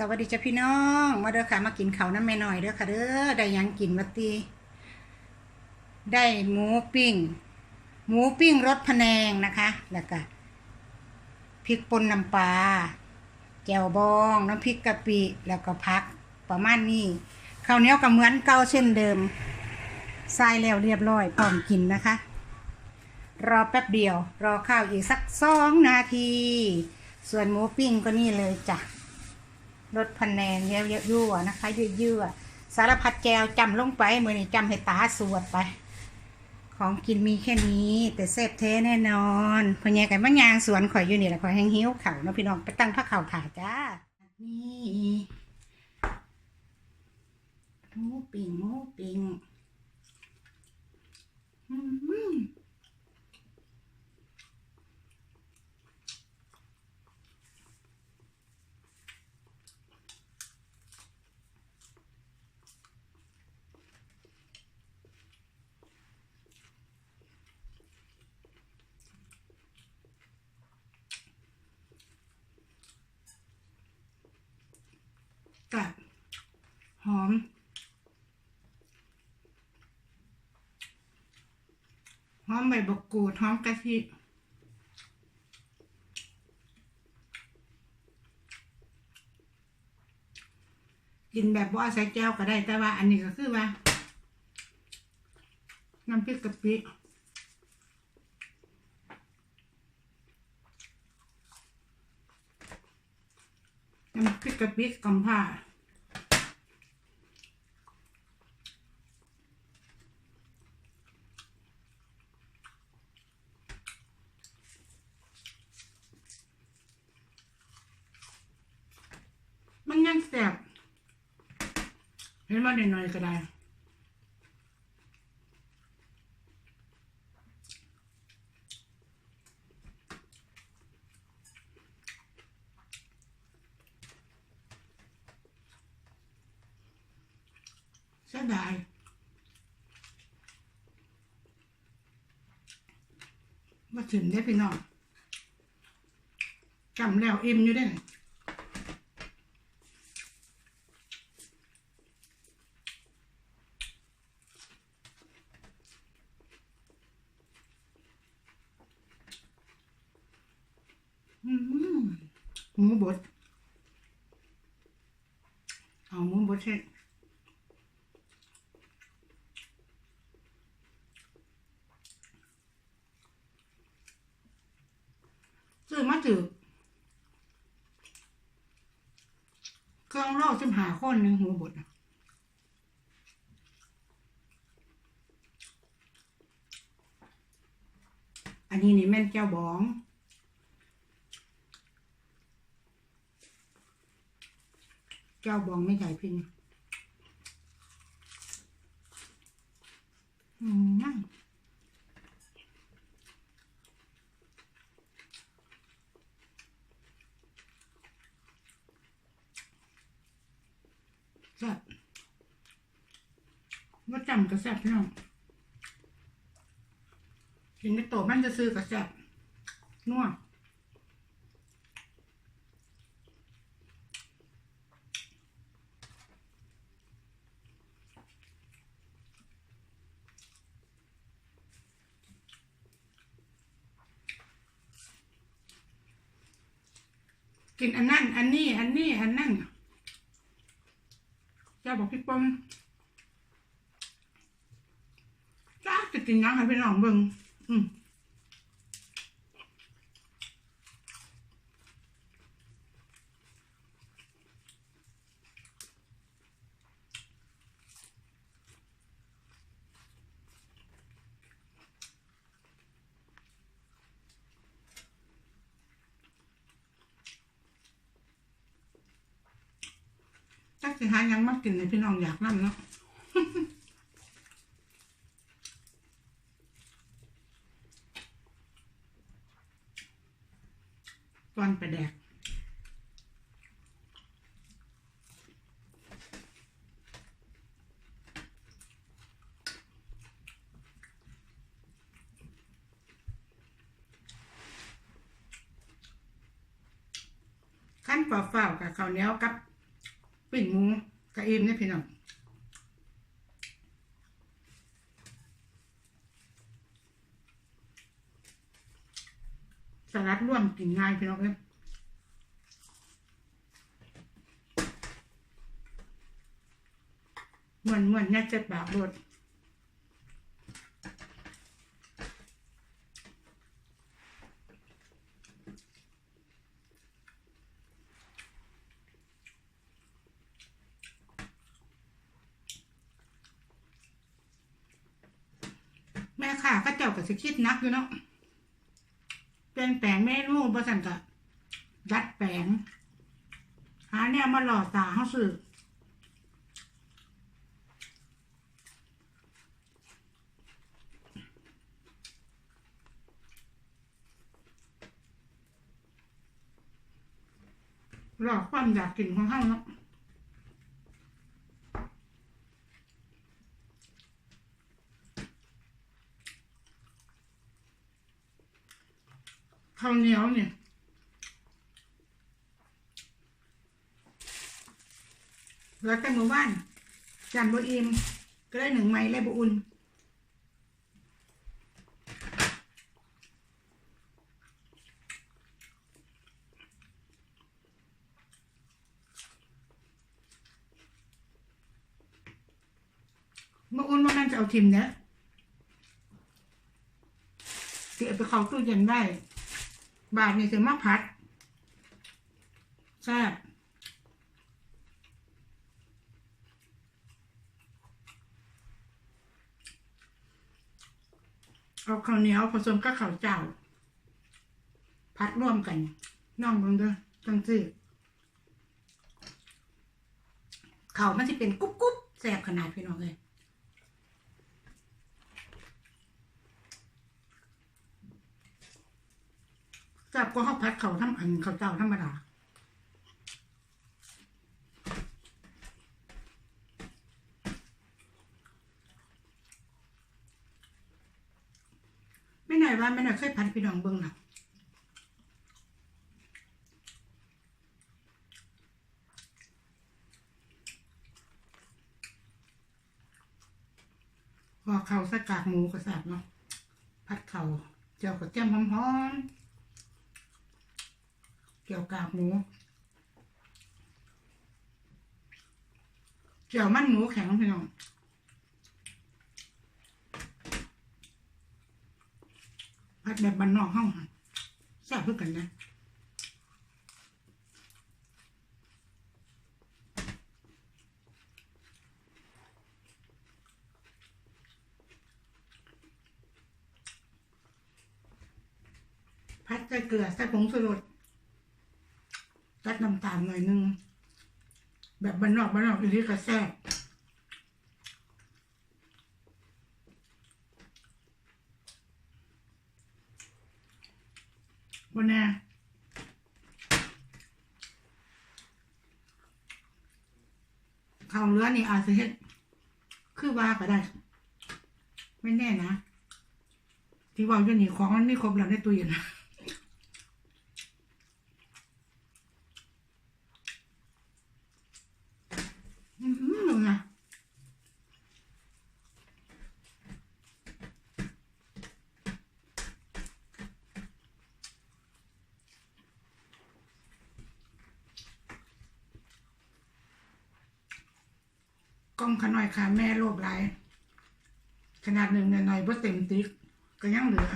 สวัสดีจ้ะพี่น้อง มาเด้อค่ะมากินเขาน้ำแม่หน่อยเด้อค่ะเด้อได้ยังกินมาตีได้หมูปิ้ง หมูปิ้งรสพะแนงนะคะแล้วก็พริกป่นน้ำปลาแจ่วบองน้ำพริกกะปิแล้วก็พักประมาณนี้ข้าวเหนียวก็เหมือนเก่าเช่นเดิมใส่แล้วเรียบร้อยพร้อมกินนะคะ รอแป๊บเดียว รอข้าวอีกสักสองนาที ส่วนหมูปิ้งก็นี่เลยจ้ะ รสพันแนงเยอะๆยั่วนะคะเยั่วๆสารพัดแจวจำลงไปมือนี่จำให้ตาสวดไป ของกินมีแค่นี้ แต่เซฟเทแน่นอนพอแย่กันมะยางสวนข่อยอยู่นี่แหละข่อยแห้งหิ้วเข่าเนาะพี่น้องไปตั้งผ้าเข่าถ่าจ้านี่หมูปิ้งหมูปิ้งอืม หอม หอมใบบกกูด หอมกะทิกินแบบว่าใส่แก้วก็ได้แต่ว่า อันนี้ก็คือว่าน้ำพริกกะปิน้ำพริกกะปิกำผ้า มันยังแสบเห็นว่าหน่อยๆก็ได้เสียดายมาถึงได้พี่น้องจำแล้วอิ่มอยู่ได้ หมูบดเอาหมูบดเช่นซื้อมาถือเครื่องโล่สิบหาคนหนึ่งหัวบดน่ะอันนี้นี่แม่นเจ้าบอง จ้าบองไม่ใหญ่พินอืมแซ่บว่าจำกระแซ่บพี่น้องกินในโต๊ะมันจะซื้อกระแซ่บนัว กินอันนั่นอันนี้ อันนี้ อันนั่นเจ้าบอกพี่ป้อมจ้าจะกินยังให้พี่น้องเบิ่งอืม สิหายังมากินในพี่น้องอยากนั่นเนาะตอนไปแดกขั้นเปล่าๆกับข้าวเหนียวกับ ปิ้งหมูกระเอ็มเนี่ยพี่น้องสลัดร่วมกินง่ายพี่น้องเอ้ยเหมือนเหมือนยัดเจ็ดบาทรด ค่ะก็เจ้าก็สิคิดนักอยู่เนาะเปลี่ยนแปลงเมนูบ่สั่นก็ดัดแปลง หาเนี่ยมาหล่อตาเฮาซื้อหลอกความอยากกินของเฮาเนาะ ข้าวเหนียวเนี่ยแล้วแต่หมู่บ้านจานบอิ่มก็ได้หนึ่งไม้เลยบอุ่นบอุ่นว่ามันจะเอาทิมเนี่ยเก็บไปเข้าตู้เย็นได้ บาทนี่คือมะพัดแซ่บเอาข้าวเหนียวผสมกับข้าวเจ้า พัดร่วมกันน้องเบิ่งเด้อจังซี่ข้าวมันสิเป็นกุ๊บกุ๊บแซ่บขนาดพี่น้องเลย จับก็ข้าวพัดเขาทำอันเขาเจ้าธรรมดาไม่หน่อยว่าไม่หน่อยเคยพันพี่น้องเบิ้งหรอกพอเขาใสกากหมูกระสับเนาะพัดเขาเจียวกับเจียมหอมๆ เกี่ยวกากหมูเกี่ยวมันหมูแข็งพี่น้องพัดแบบบ้านนอกห้องแซ่บเพื่อกันนะพัดใส่เกลือใส่ผงชูรส ตัดน้ำตาลหน่อยนึง แบบบ้านนอกบ้านนอกอีนี้ก็แซ่บวันนี้ข้าวเรือนี่อาจจะเฮ็ดคือว่าก็ได้ ไม่แน่นะ ที่ว่าอยู่นี่ของมันไม่ครบแล้วในตู้เย็นอืมนะกล้ องขน่อยค่ะ แม่โลบหลายขนาดหนึ่งเนี่ยหน่อยเพื่อเต็มติ๊กก็ยังเหลือ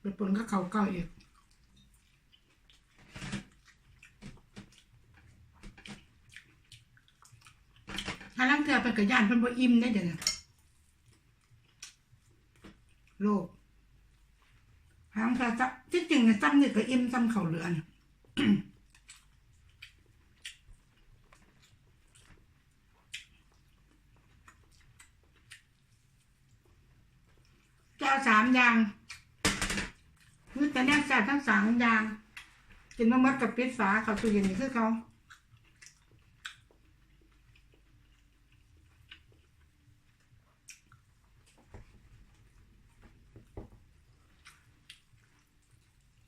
ไปปนก็เขาเก่าอีกถ้าลังเทือเป็นกระยานเป็นบ่อิ่มได้เดี๋ยวนี้โลกหางเทือจะที่จริงเนี่ยซ้ำนี่ก็อิ่มซ้ำเข่าเหลือน เจ้าสามอย่างนี่แต่เนี่ยจ่าทั้งสามอย่างกินมะมดกับปิดฝาเขาตู้เย็นนี่คือเขา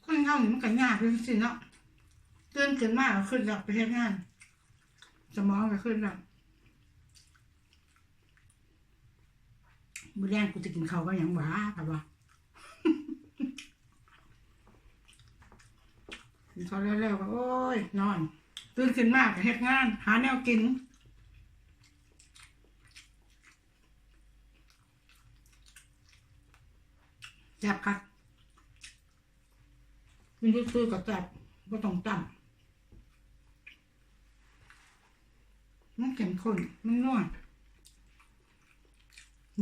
คนเฮานี่มันก็ยากเลยสิเนาะเตื่นขึ้นมาก็ขึ้นอยากไปเฮ็ดงาน สมองก็ขึ้นแล้ว มื้อแรงกูจะกินข้าวก็ยังหวาค่ะว่ากินข้าวแล้วๆก็โอ้ย นอน ตื่นขึ้นมากเฮ็ดงาน หาแนวกินแซ่บครับกินซื้อๆกับแซ่บก็ต้องจำมันเข้มข้นมันนวด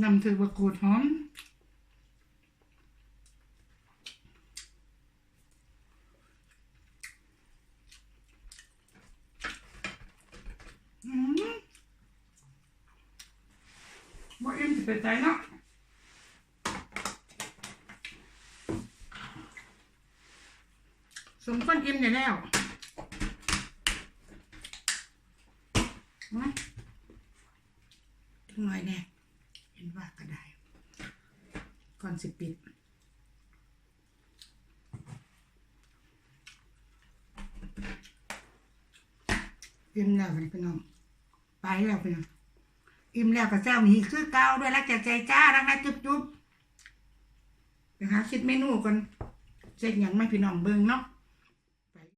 นำถือว่ากูดหอมอืมบ่อิ่มสิไปใจเนาะสมควรอิ่มได้แล้วมาถึงหน่อยแน่เห็นว่าก็ได้ ก่อนสิปิดอิ่มแล้วพี่น้องไปแล้วพี่น้องอิ่มแล้วกับเจ้ามีคือเก้าด้วยรักจากใจจ้ารักนะจุ๊บจุ๊บนะคะคิดเมนูกันเสร็จอย่างไม่พี่น้องเบิ่งเนาะ